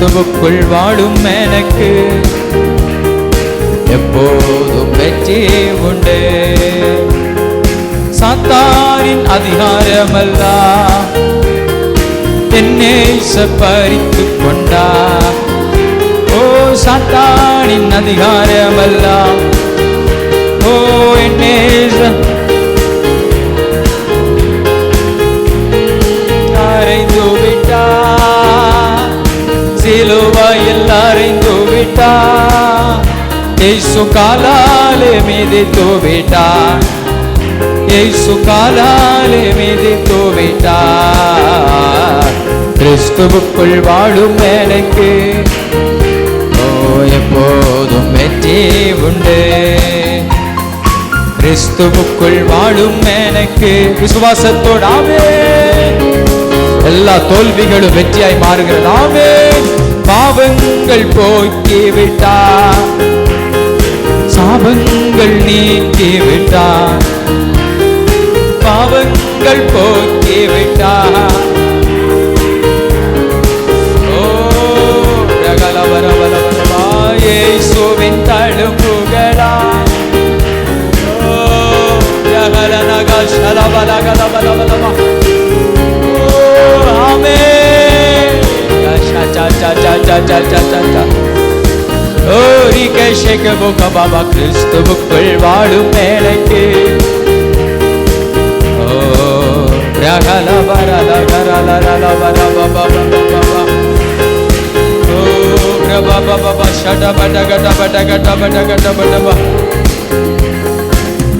கிறிஸ்துவுக்குள் வாழும் எனக்கு எப்போதும் வெற்றி உண்டு. சாத்தாரின் அதிகாரமெல்லாம் என்னை பறித்து கொண்டா. ஓ சாத்தானின் அதிகாரமெல்லாம் యేసు కాలాలే మీది తో బేటా యేసు కాలాలే మీది తో బేటా கிறிஸ்துவுக்குள் வாழும் எனக்கு எப்போதும் வெற்றி உண்டு. கிறிஸ்துவுக்குள் வாழும் எனக்கு விசுவாசத்தோடாமே எல்லா தோல்விகளும் வெற்றியாய் மாறுகிறதாமே பாவங்கள் போக்கி விட்டா சாபங்கள் நீக்கி விட்டார் பாவங்கள் போக்கி விட்டார் ஓரவரவரவாயேசுவின் தழும்புகளா ஓரவரவரவரவரவா ஆமே சா சா சா சா சா சா சா ஓ கோரிக்கை சேர்க்க பாபா கிறிஸ்துவுக்குள் வாழும் வேலைக்கு.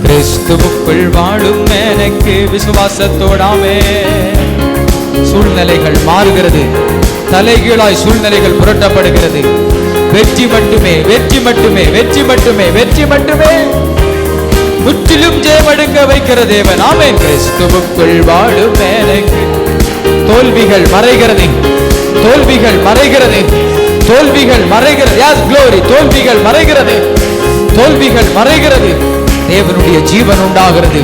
கிறிஸ்துவுக்குள் வாழும் எனக்கு விசுவாசத்தோடாமே சூழ்நிலைகள் மாறுகிறது தலைகீழாய் சூழ்நிலைகள் புரட்டப்படுகிறது வெற்றி மட்டுமே வெற்றி மட்டுமே வெற்றி மட்டுமே வெற்றி மட்டுமே. முற்றிலும் ஜெயமடுங்க வைக்கிற தேவன். ஆமென். கிறிஸ்துவுக்குள் வாழும் எனக்கு தோல்விகள் மறைகிறது. தோல்விகள் மறைகிறது. தோல்விகள் மறைகிறது. யாஸ் க்ளோரி தோல்விகள் மறைகிறது. தோல்விகள் மறைகிறது. தேவனுடைய ஜீவன் உண்டாகிறது.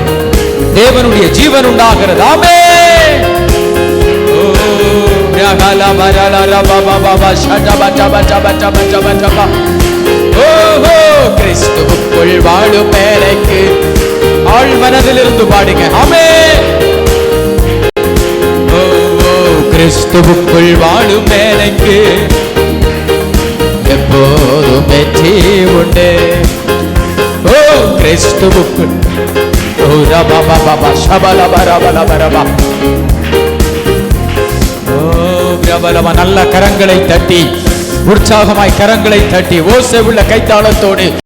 தேவனுடைய ஜீவன் உண்டாகிறது. ஆமே Ragala Marala Rababa Baba Oh Taba Taba Taba Taba Taba ஓஹோ கிறிஸ்துவுக்குள் வாழு பேரைக்கு Oh மனதிலிருந்து பாடுங்க ஆமே ஓஹோ கிறிஸ்துவுக்குள் வாழு பேரைக்கு எப்போதும் வெற்றி உண்டு ஓ கிறிஸ்துவுக்குள் ஓ ரபா பாபா சபல பரபல பரபா பிரபலமா நல்ல கரங்களை தட்டி உற்சாகமாய் கரங்களை தட்டி ஓசை உள்ள கைத்தாளத்தோடு